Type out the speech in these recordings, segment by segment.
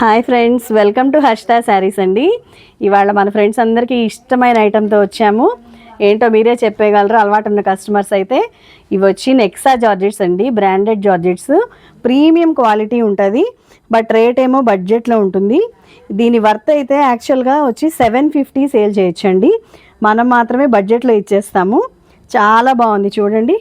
Hi friends welcome to Harshita saris అండి. ఇవాళ మన ఫ్రెండ్స్ అందరికీ ఇష్టమైన ఐటెంతో వచ్చాము. ఏంటో మీరే చెప్పేయగలరు అలవాటు ఉన్న కస్టమర్స్ అయితే. ఇవి వచ్చి నెక్సా జార్జెట్స్ అండి బ్రాండెడ్ జార్జెట్స్. ప్రీమియం క్వాలిటీ ఉంటుంది బట్ రేట్ ఏమో బడ్జెట్లో ఉంటుంది. దీని వర్త్ అయితే యాక్చువల్గా వచ్చి సెవెన్ ఫిఫ్టీ సేల్ చేయొచ్చండి. మనం మాత్రమే బడ్జెట్లో ఇచ్చేస్తాము. చాలా బాగుంది చూడండి.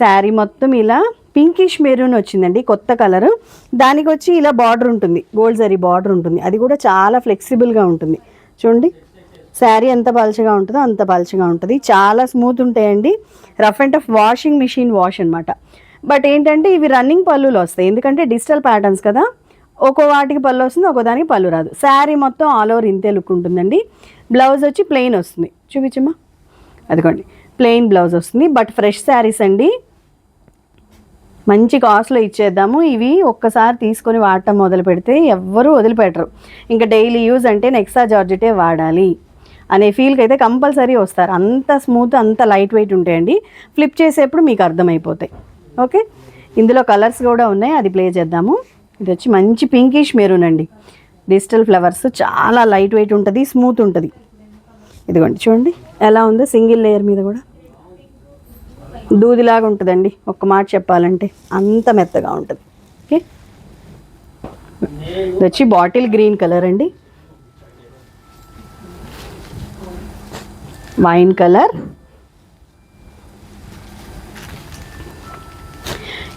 శారీ మొత్తం ఇలా పింకిష్ మెరూన్ వచ్చిందండి కొత్త కలర్. దానికి వచ్చి ఇలా బార్డర్ ఉంటుంది గోల్డ్ జరీ బార్డర్ ఉంటుంది. అది కూడా చాలా ఫ్లెక్సిబుల్గా ఉంటుంది. చూడండి శారీ ఎంత పలచగా ఉంటుందో అంత పలచగా ఉంటుంది. చాలా స్మూత్ ఉంటాయండి. Rough and tough washing machine wash అనమాట బట్ ఏంటంటే ఇవి రన్నింగ్ పళ్ళులు వస్తాయి. ఎందుకంటే డిజిటల్ ప్యాటర్న్స్ కదా. ఒక్కో వాటికి పళ్ళు వస్తుంది ఒక్కో దానికి పళ్ళు రాదు. శారీ మొత్తం ఆల్ ఓవర్ ఇంతే లుక్ ఉంటుందండి. బ్లౌజ్ వచ్చి ప్లెయిన్ వస్తుంది. చూపించమ్మా. అదిగోండి ప్లెయిన్ బ్లౌజ్ వస్తుంది. బట్ ఫ్రెష్ శారీస్ అండి. మంచి కాస్ట్లో ఇచ్చేద్దాము. ఇవి ఒక్కసారి తీసుకొని వాడటం మొదలు పెడితే ఎవ్వరూ వదిలిపెట్టరు. ఇంకా డైలీ యూజ్ అంటే నెక్సా జార్జెటే వాడాలి అనే ఫీల్కి అయితే కంపల్సరీ వస్తారు. అంత స్మూత్ అంత లైట్ వెయిట్ ఉంటాయండి. ఫ్లిప్ చేసేప్పుడు మీకు అర్థమైపోతాయి. ఓకే? ఇందులో కలర్స్ కూడా ఉన్నాయి. అది ప్లే చేద్దాము. ఇది వచ్చి మంచి పింకిష్ మెరూన్ అండి. డిజిటల్ ఫ్లవర్స్ చాలా లైట్ వెయిట్ ఉంటుంది స్మూత్ ఉంటుంది. ఇదిగోండి చూడండి. ఎలా ఉందో సింగిల్ లేయర్ మీద కూడా. దూదిలాగా ఉంటుందండి. ఒక్క మాట చెప్పాలంటే అంత మెత్తగా ఉంటుంది. ఓకే? ఇది వచ్చి బాటిల్ గ్రీన్ కలర్ అండి. Wine colour.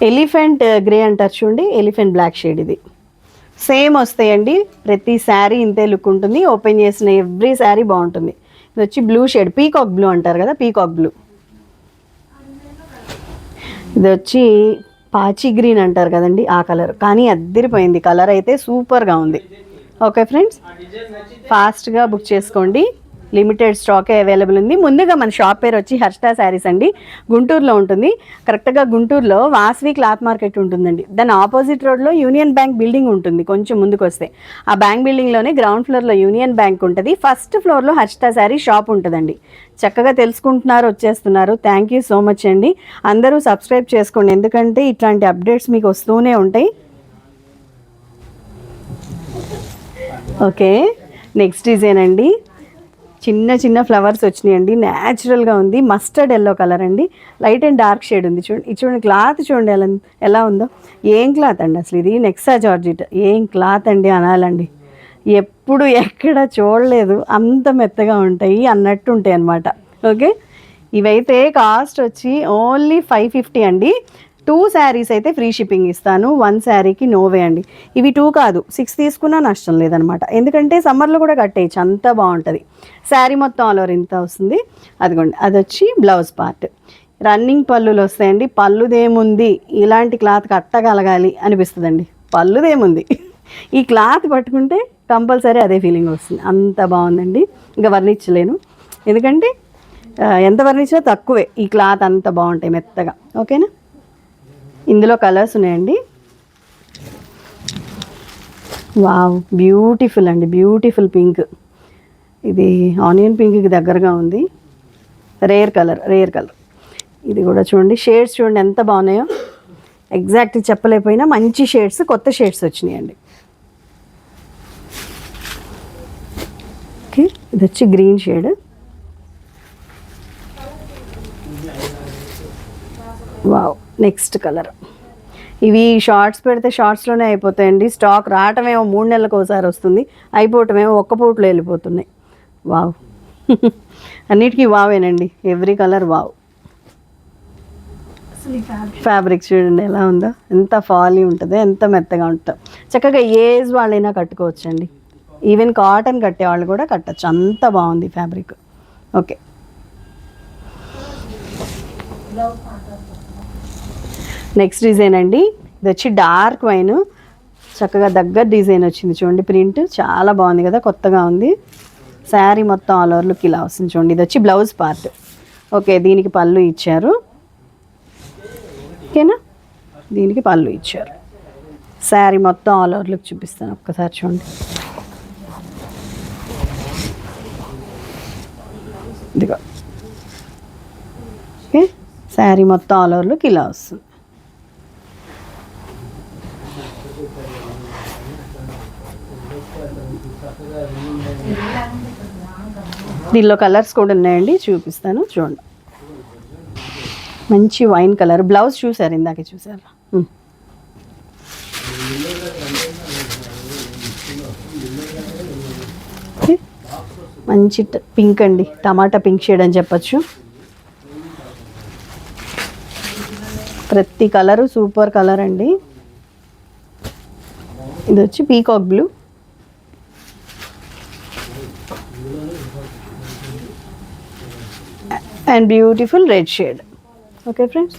ఎలిఫెంట్ గ్రే అంటారు చూడండి. ఎలిఫెంట్ బ్లాక్ షేడ్ ఇది. సేమ్ వస్తాయండి. ప్రతి శారీ ఇంతే లుక్ ఉంటుంది. ఓపెన్ చేసిన ఎవ్రీ శారీ బాగుంటుంది. ఇది వచ్చి బ్లూ షేడ్. పీకాక్ బ్లూ అంటారు కదా పీకాక్ బ్లూ. ఇది వచ్చి పాచి గ్రీన్ అంటారు కదండి ఆ కలర్. కానీ అద్దరిపోయింది. కలర్ అయితే సూపర్గా ఉంది. ఓకే ఫ్రెండ్స్ ఫాస్ట్గా బుక్ చేసుకోండి. లిమిటెడ్ స్టాకే అవైలబుల్ ఉంది. ముందుగా మన షాప్ పేరు వచ్చి హర్షిత శారీస్ అండి. గుంటూరులో ఉంటుంది. కరెక్ట్గా గుంటూరులో వాస్వి క్లాత్ మార్కెట్ ఉంటుందండి. దాని ఆపోజిట్ రోడ్లో యూనియన్ బ్యాంక్ బిల్డింగ్ ఉంటుంది కొంచెం ముందుకు వస్తే ఆ బ్యాంక్ బిల్డింగ్లోనే గ్రౌండ్ ఫ్లోర్లో యూనియన్ బ్యాంక్ ఉంటుంది. ఫస్ట్ ఫ్లోర్లో హర్షిత శారీ షాప్ ఉంటుందండి. చక్కగా తెలుసుకుంటున్నారు వచ్చేస్తున్నారు. థ్యాంక్ యూ సో మచ్ అండి. అందరూ సబ్స్క్రైబ్ చేసుకోండి. ఎందుకంటే ఇట్లాంటి అప్డేట్స్ మీకు వస్తూనే ఉంటాయి. ఓకే నెక్స్ట్ డిజైన్ అండి. చిన్న చిన్న ఫ్లవర్స్ వచ్చినాయండి. న్యాచురల్గా ఉంది. మస్టర్డ్ ఎల్లో కలర్ అండి. లైట్ అండ్ డార్క్ షేడ్ ఉంది. చూడండి. ఇది చూడండి క్లాత్ చూడండి ఎలా ఎలా ఉందో. ఏం క్లాత్ అండి అసలు ఇది? నెక్సా జార్జిట్ ఏం క్లాత్ అండి అనాలండి. ఎప్పుడు ఎక్కడ చూడలేదు. అంత మెత్తగా ఉంటాయి అన్నట్టు ఉంటాయి అన్నమాట. ఓకే ఇవైతే కాస్ట్ వచ్చి ఓన్లీ ఫైవ్ ఫిఫ్టీ అండి. టూ శారీస్ అయితే ఫ్రీ షిప్పింగ్ ఇస్తాను. వన్ శారీకి నోవే అండి. ఇవి టూ కాదు సిక్స్ తీసుకున్నా నష్టం లేదనమాట. ఎందుకంటే సమ్మర్లో కూడా కట్టేయచ్చు అంత బాగుంటుంది. శారీ మొత్తం ఆల్ ఓవర్ ఇంత వస్తుంది. అదిగోండి అది వచ్చి బ్లౌజ్ పార్ట్. రన్నింగ్ పళ్ళులు వస్తాయండి. పళ్ళుదేముంది? ఇలాంటి క్లాత్ కట్టగలగాలి అనిపిస్తుందండి. పళ్ళుదేముంది? ఈ క్లాత్ పట్టుకుంటే కంపల్సరీ అదే ఫీలింగ్ వస్తుంది. అంత బాగుందండి. ఇంకా వర్ణించలేను. ఎందుకంటే ఎంత వర్ణించినా తక్కువే. ఈ క్లాత్ అంత బాగుంటాయి మెత్తగా. ఓకేనా? ఇందులో కలర్స్ ఉన్నాయండి. వావ్ బ్యూటిఫుల్ అండి బ్యూటిఫుల్ పింక్. ఇది ఆనియన్ పింక్కి దగ్గరగా ఉంది. Rare colour rare colour. ఇది కూడా చూడండి షేడ్స్ చూడండి ఎంత బాగున్నాయో. ఎగ్జాక్ట్ చెప్పలేకపోయినా మంచి షేడ్స్ కొత్త షేడ్స్ వచ్చినాయండి. ఓకే ఇది వచ్చి green shade. Wow. Next colour. ఇవి షార్ట్స్ పెడితే షార్ట్స్లోనే అయిపోతాయండి. స్టాక్ రావటమేమో మూడు నెలలకు ఒకసారి వస్తుంది. అయిపోవటమేమో ఒక్క పూటలో వెళ్ళిపోతున్నాయి. వావ్. అన్నిటికీ వావేనండి. Every colour wow. ఫ్యాబ్రిక్ చూడండి ఎలా ఉందో. ఎంత ఫాలీ ఉంటుంది ఎంత మెత్తగా ఉంటుంది. చక్కగా ఏజ్ వాళ్ళైనా కట్టుకోవచ్చండి. ఈవెన్ కాటన్ కట్టే వాళ్ళు కూడా కట్టచ్చు. అంత బాగుంది ఫ్యాబ్రిక్. ఓకే. నెక్స్ట్ డిజైన్ అండి. ఇది వచ్చి డార్క్ వైన్ చక్కగా దగ్గర డిజైన్ వచ్చింది చూడండి. ప్రింట్ చాలా బాగుంది కదా కొత్తగా ఉంది. శారీ మొత్తం ఆల్ ఓవర్ లుక్ ఇలా వస్తుంది చూడండి. ఇది వచ్చి బ్లౌజ్ పార్ట్ ఓకే దీనికి పళ్ళు ఇచ్చారు. ఓకేనా దీనికి పళ్ళు ఇచ్చారు. శారీ మొత్తం ఆల్ ఓవర్ లుక్ చూపిస్తాను ఒక్కసారి చూడండి. ఇదిగో. ఓకే శారీ మొత్తం ఆల్ ఓవర్ లుక్ ఇలా వస్తుంది. దీనిలో కలర్స్ కూడా ఉన్నాయండి చూపిస్తాను చూడండి. మంచి వైన్ కలర్ బ్లౌజ్ చూసారు ఇందాకే చూసారా? మంచి పింక్ అండి టమాటా పింక్ షేడ్ అని చెప్పచ్చు. ప్రతి కలరు సూపర్ కలర్ అండి. ఇది వచ్చి peacock blue. And beautiful red shade okay friends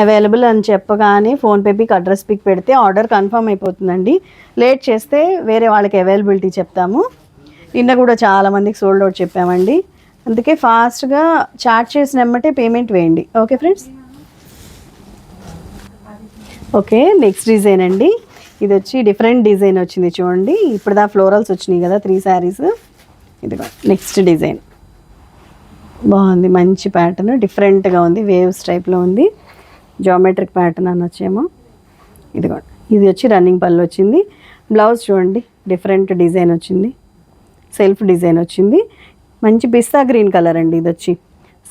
available అని చెప్పగానే ఫోన్పే పిక్ అడ్రస్ పిక్ పెడితే ఆర్డర్ కన్ఫర్మ్ అయిపోతుందండి. లేట్ చేస్తే వేరే వాళ్ళకి అవైలబిలిటీ చెప్తాము. నిన్న కూడా చాలామందికి సోల్డ్ అవుట్ చెప్పామండి. అందుకే ఫాస్ట్గా చాట్ చేసిన వెంబటే పేమెంట్ వేయండి. Okay friends okay next design అండి. ఇది వచ్చి డిఫరెంట్ డిజైన్ వచ్చింది చూడండి. ఇప్పుడు దా ఫ్లోరల్స్ వచ్చినాయి కదా త్రీ శారీస్. ఇదిగో నెక్స్ట్ డిజైన్. బాగుంది మంచి ప్యాటర్న్ డిఫరెంట్గా ఉంది వేవ్స్ టైప్లో ఉంది. జామెట్రిక్ ప్యాటర్న్ అనొచ్చేమో. ఇదిగో ఇది వచ్చి రన్నింగ్ పళ్ళు వచ్చింది. బ్లౌజ్ చూడండి డిఫరెంట్ డిజైన్ వచ్చింది. సెల్ఫ్ డిజైన్ వచ్చింది. మంచి పిస్తా గ్రీన్ కలర్ అండి ఇది వచ్చి.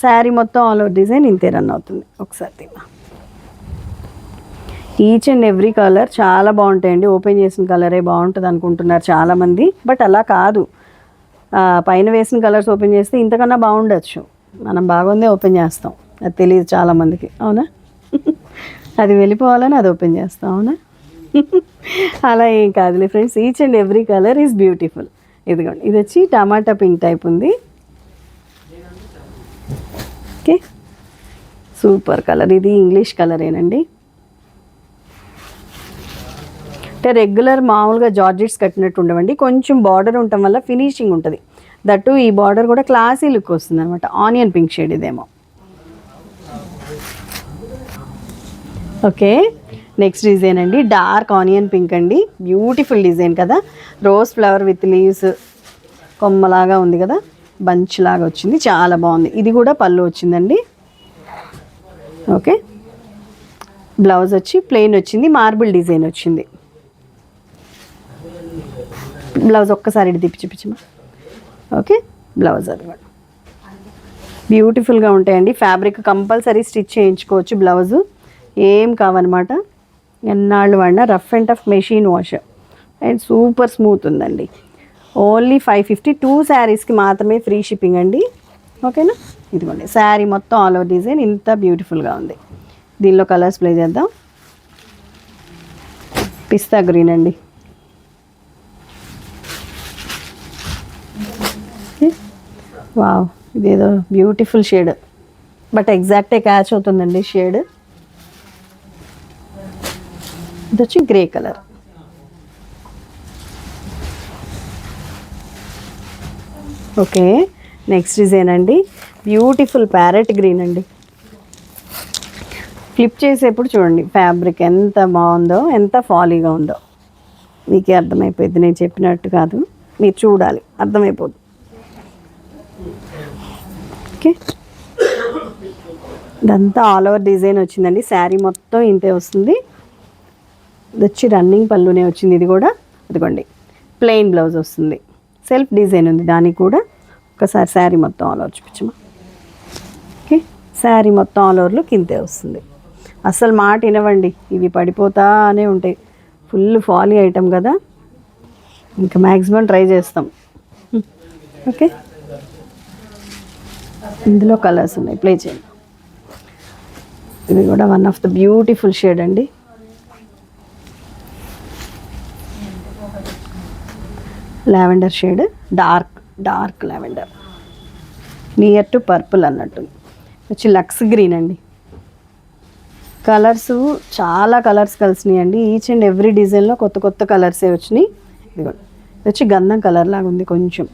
శారీ మొత్తం ఆల్ ఓవర్ డిజైన్ ఇంతే రన్ అవుతుంది. ఒకసారి తీమా ఈచ్ అండ్ ఎవ్రీ కలర్ చాలా బాగుంటాయండి. ఓపెన్ చేసిన కలరే బాగుంటుంది అనుకుంటున్నారు చాలామంది. బట్ అలా కాదు. పైన వేసిన కలర్స్ ఓపెన్ చేస్తే ఇంతకన్నా బాగుండొచ్చు. మనం బాగుందే ఓపెన్ చేస్తాం. అది తెలియదు చాలామందికి. అవునా? అది వెళ్ళిపోవాలని అది ఓపెన్ చేస్తాం. అవునా? అలా ఏం కాదులే friends each and every colour is beautiful ఇదిగోండి. ఇది వచ్చి టమాటా పింక్ టైప్ ఉంది. ఓకే సూపర్ కలర్ ఇది ఇంగ్లీష్ కలరేనండి అంటే రెగ్యులర్ మామూలుగా జార్జెట్స్ కట్టినట్టు ఉండవండి. కొంచెం బార్డర్ ఉండటం వల్ల ఫినిషింగ్ ఉంటుంది. దట్టు ఈ బార్డర్ కూడా క్లాసీ లుక్ వస్తుంది అనమాట ఆనియన్ పింక్ షేడ్ ఇదేమో. ఓకే నెక్స్ట్ డిజైన్ అండి. డార్క్ ఆనియన్ పింక్ అండి. బ్యూటిఫుల్ డిజైన్ కదా. రోజ్ ఫ్లవర్ విత్ లీవ్స్ కొమ్మలాగా ఉంది కదా. బంచ్ లాగా వచ్చింది. చాలా బాగుంది. ఇది కూడా పళ్ళు వచ్చిందండి. ఓకే బ్లౌజ్ వచ్చి ప్లెయిన్ వచ్చింది. మార్బుల్ డిజైన్ వచ్చింది. బ్లౌజ్ ఒక్కసారి ఇటు తిప్పి చూపించమా? ఓకే బ్లౌజ్ అది బ్యూటిఫుల్గా ఉంటాయండి. ఫ్యాబ్రిక్ కంపల్సరీ స్టిచ్ చేయించుకోవచ్చు బ్లౌజు. ఏం కావన్నమాట? ఎన్నాళ్ళు వాడిన rough and tough machine wash and super smooth ఉందండి. ఓన్లీ ఫైవ్ ఫిఫ్టీ టూ శారీస్కి మాత్రమే ఫ్రీ షిప్పింగ్ అండి. ఓకేనా? ఇదిగోండి శారీ మొత్తం ఆల్ ఓవర్ డిజైన్ ఇంత బ్యూటిఫుల్గా ఉంది. దీనిలో కలర్స్ ప్లే చేద్దాం. పిస్తా గ్రీన్ అండి. వావ్ ఇదేదో బ్యూటిఫుల్ షేడ్. బట్ ఎగ్జాక్టే క్యాచ్ అవుతుందండి షేడ్. ఇది వచ్చి grey colour. Okay next design అండి. బ్యూటిఫుల్ ప్యారెట్ గ్రీన్ అండి. ఫ్లిప్ చేసేప్పుడు చూడండి ఫ్యాబ్రిక్ ఎంత బాగుందో ఎంత ఫాలీగా ఉందో. మీకే అర్థమైపోయింది నేను చెప్పినట్టు కాదు. మీరు చూడాలి అర్థమైపోతుంది ఓకే. ఇదంతా ఆల్ ఓవర్ డిజైన్ వచ్చిందండి. శారీ మొత్తం ఇంతే వస్తుంది. ఇది వచ్చి రన్నింగ్ పళ్ళునే వచ్చింది ఇది కూడా. అదిగోండి. ప్లెయిన్ బ్లౌజ్ వస్తుంది. సెల్ఫ్ డిజైన్ ఉంది దానికి కూడా. ఒకసారి శారీ మొత్తం ఆల్ ఓవర్ చూపించమా? ఓకే. శారీ మొత్తం ఆల్ ఓవర్లు కింతే వస్తుంది. అసలు మాట వినవండి. ఇవి పడిపోతానే ఉంటాయి. ఫుల్ ఫాలీ ఐటమ్ కదా. ఇంకా మ్యాక్సిమం ట్రై చేస్తాం. ఓకే. ఇందులో కలర్స్ ఉన్నాయి. ప్లే చేయండి. ఇది కూడా one of the beautiful shade అండి. Lavender shade. Dark dark lavender. Near to purple అన్నట్టు. వచ్చి లక్స్ గ్రీన్ అండి. కలర్స్ చాలా కలర్స్ కలిసినాయి అండి. ఈచ్ అండ్ ఎవ్రీ డిజైన్లో కొత్త కొత్త కలర్సే వచ్చినాయి. ఇదిగోండి ఇది వచ్చి గంధం కలర్ లాగా ఉంది కొంచెం.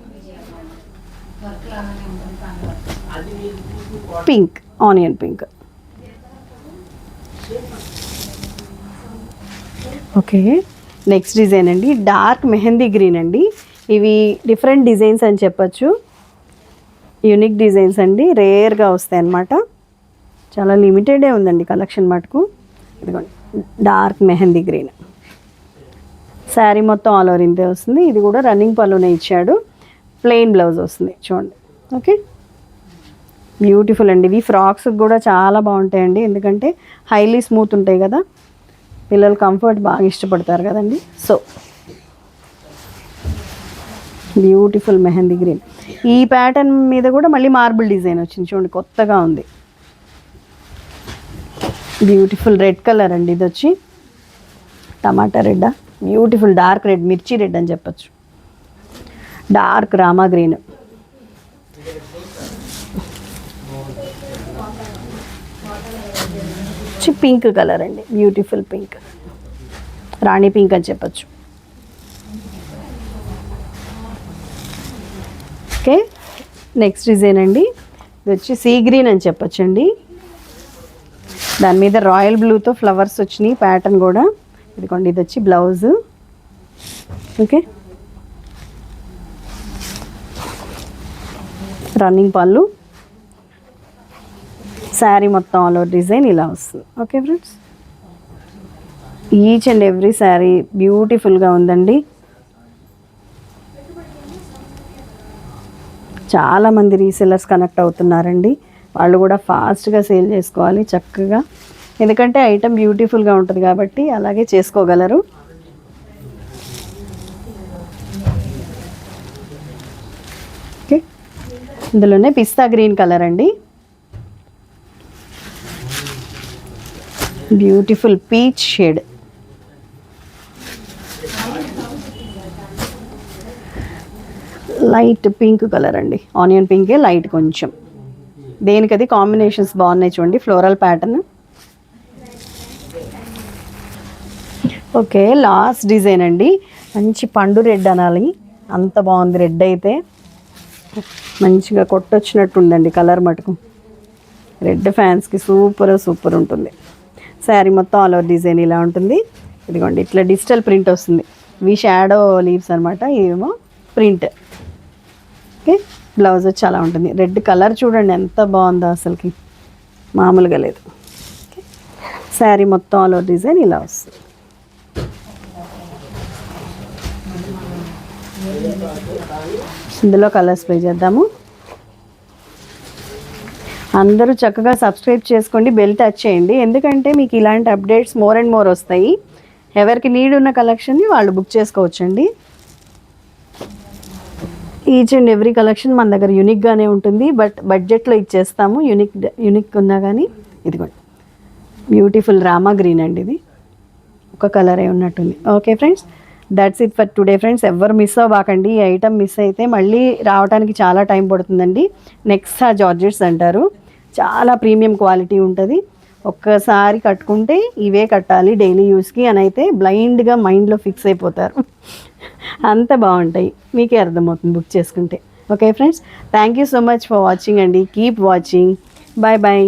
Pink onion pink. Okay. Next design అండి డార్క్ మెహందీ గ్రీన్ అండి. ఇవి డిఫరెంట్ డిజైన్స్ అని చెప్పచ్చు. యూనిక్ డిజైన్స్ అండి రేర్గా వస్తాయి అన్నమాట చాలా లిమిటెడే ఉందండి కలెక్షన్ మటుకు. ఇదిగోండి డార్క్ మెహందీ గ్రీన్ శారీ మొత్తం ఆల్ ఓవర్ ఇంతే వస్తుంది. ఇది కూడా రన్నింగ్ పళ్ళునే ఇచ్చాడు. ప్లెయిన్ బ్లౌజ్ వస్తుంది చూడండి. ఓకే బ్యూటిఫుల్ అండి. ఇవి ఫ్రాక్స్ కూడా చాలా బాగుంటాయండి. ఎందుకంటే హైలీ స్మూత్ ఉంటాయి కదా. పిల్లలు కంఫర్ట్ బాగా ఇష్టపడతారు కదండి. So beautiful mehndi green. ఈ ప్యాటర్న్ మీద కూడా మళ్ళీ మార్బుల్ డిజైన్ వచ్చింది. చూడండి కొత్తగా ఉంది. బ్యూటిఫుల్ రెడ్ కలర్ అండి ఇది వచ్చి. టమాటా రెడ్డా? బ్యూటిఫుల్ డార్క్ రెడ్ మిర్చి రెడ్ అని చెప్పొచ్చు. Dark Rama green. వచ్చి పింక్ కలర్ అండి. బ్యూటిఫుల్ పింక్ రాణి పింక్ అని చెప్పొచ్చు. ఓకే నెక్స్ట్ డిజైన్ అండి. ఇది వచ్చి సీ గ్రీన్ అని చెప్పొచ్చండి. దాని మీద రాయల్ బ్లూతో ఫ్లవర్స్ వచ్చినాయి ప్యాటర్న్ కూడా. ఇదిగోండి ఇది వచ్చి బ్లౌజ్ ఓకే రన్నింగ్ పళ్ళు శారీ మొత్తం ఆల్ ఓవర్ డిజైన్ ఇలా వస్తుంది. Okay friends each and every sari బ్యూటిఫుల్గా ఉందండి. చాలామంది రీసెల్లర్స్ కనెక్ట్ అవుతున్నారండి. వాళ్ళు కూడా ఫాస్ట్గా సేల్ చేసుకోవాలి చక్కగా. ఎందుకంటే ఐటమ్ బ్యూటిఫుల్గా ఉంటుంది కాబట్టి అలాగే చేసుకోగలరు. ఓకే ఇందులోనే పిస్తా గ్రీన్ కలర్ అండి. Beautiful peach shade. Light pink colour అండి. ఆనియన్ పింకే లైట్ కొంచెం. దేనికది? కాంబినేషన్స్ బాగున్నాయి చూడండి. Floral pattern. Okay last design అండి. మంచి పండు రెడ్ అనాలి. అంత బాగుంది రెడ్ అయితే. మంచిగా కొట్టొచ్చినట్టు ఉందండి కలర్ మటుకు. రెడ్ ఫ్యాన్స్కి సూపర్ సూపర్ ఉంటుంది. శారీ మొత్తం ఆల్ ఓవర్ డిజైన్ ఇలా ఉంటుంది. ఇదిగోండి ఇట్లా డిజిటల్ ప్రింట్ వస్తుంది. ఇవి షాడో లీవ్స్ అనమాట ఇవేమో ప్రింట్. ఓకే బ్లౌజ్ వచ్చి అలా ఉంటుంది. రెడ్ కలర్ చూడండి ఎంత బాగుందో అసలుకి. మామూలుగా లేదు. శారీ మొత్తం ఆల్ ఓవర్ డిజైన్ ఇలా వస్తుంది. ఇందులో కలర్ స్ప్రే చేద్దాము. అందరూ చక్కగా సబ్స్క్రైబ్ చేసుకోండి బెల్ టచ్ చేయండి. ఎందుకంటే మీకు ఇలాంటి అప్డేట్స్ మోర్ అండ్ మోర్ వస్తాయి. ఎవరికి నీడ్ ఉన్న కలెక్షన్ని వాళ్ళు బుక్ చేసుకోవచ్చండి. ఈచ్ అండ్ ఎవ్రీ కలెక్షన్ మన దగ్గర యూనిక్గానే ఉంటుంది. బట్ బడ్జెట్లో ఇచ్చేస్తాము. యూనిక్ యూనిక్ ఉన్నా కానీ ఇదిగోండి. బ్యూటిఫుల్ రామా గ్రీన్ అండి ఇది. ఒక కలరే ఉన్నట్టుంది. Okay friends that's it for today friends ఎవరు మిస్ అవ్వకండి. ఈ ఐటమ్ మిస్ అయితే మళ్ళీ రావడానికి చాలా టైం పడుతుందండి. నెక్స్ట్ జార్జెట్స్ అంటారు. చాలా ప్రీమియం క్వాలిటీ ఉంటుంది. ఒక్కసారి కట్టుకుంటే ఇవే కట్టాలి డైలీ యూస్కి అని అయితే బ్లైండ్గా మైండ్లో ఫిక్స్ అయిపోతారు. అంత బాగుంటాయి. మీకే అర్థమవుతుంది బుక్ చేసుకుంటే. Okay friends thank you so much for watching అండి. Keep watching. Bye bye.